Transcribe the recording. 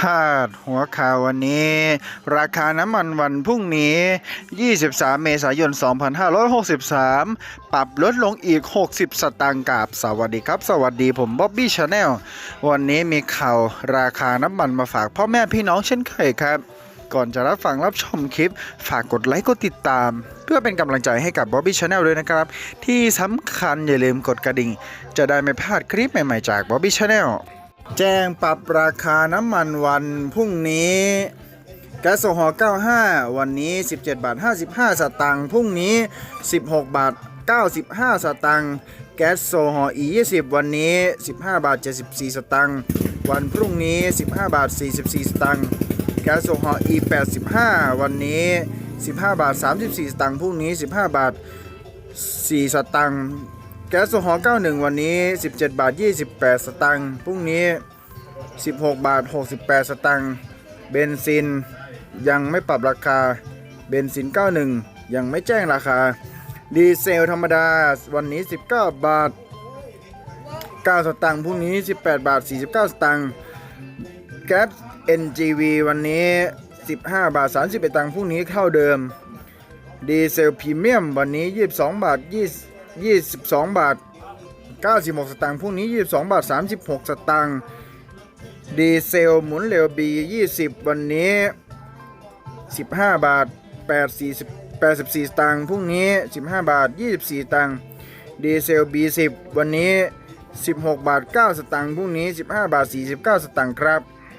พาดหัวข่าววันนี้ ราคาน้ำมันวันพรุ่งนี้ 23 เมษายน 2563 ปรับลดลงอีก 60 สตางค์กับสวัสดีครับ สวัสดีผมบ๊อบบี้ชาแนลวันนี้มีข่าวราคาน้ำมันมาฝากพ่อแม่พี่น้องเช่นเคยครับ ก่อนจะรับฟังรับชมคลิป ฝากกดไลค์กดติดตาม เพื่อเป็นกำลังใจให้กับบ๊อบบี้ชาแนลด้วยนะครับ ที่สำคัญอย่าลืมกดกระดิ่ง จะได้ไม่พลาดคลิปใหม่ๆจากบ๊อบบี้ชาแนล แจ้งปรับราคาน้ำมันวันพรุ่งนี้แก๊สโซฮอล์95 วันนี้ 17 บาท 55 สตางค์ พรุ่งนี้ 16 บาท 95 สตางค์ แก๊สโซฮอล์ E20 วันนี้ 15 บาท 74 สตางค์ วันพรุ่งนี้ 15 บาท 44 สตางค์ แก๊สโซฮอล์ E85 วันนี้ 15 บาท 34 สตางค์ พรุ่งนี้ 15 บาท 4 สตางค์ แก๊สโซฮอล์91 วันนี้ 17 บาท 28 สตางค์ พรุ่งนี้ 16 บาท 68 สตางค์ เบนซิน ยังไม่ปรับราคา เบนซิน 91 ยังไม่แจ้งราคา ดีเซลธรรมดา วันนี้ 19 บาท 9 สตางค์ พรุ่งนี้ 18 บาท 49 สตางค์ แก๊ส NGV วันนี้ 15 บาท 31สตางค์ พรุ่งนี้เท่าเดิม ดีเซลพรีเมียม วันนี้ 22 บาท 20 22 บาท 96 สตางค์พรุ่งนี้ 22 บาท 36 สตางค์ดีเซลหมุนเร็ว B20 วันนี้ 15 บาท 84 84 สตางค์พรุ่งนี้ 15 บาท 24ตางค์ดีเซล B10 วันนี้ 16 บาท 9 สตางค์พรุ่งนี้ 15 บาท 49 สตางค์ครับ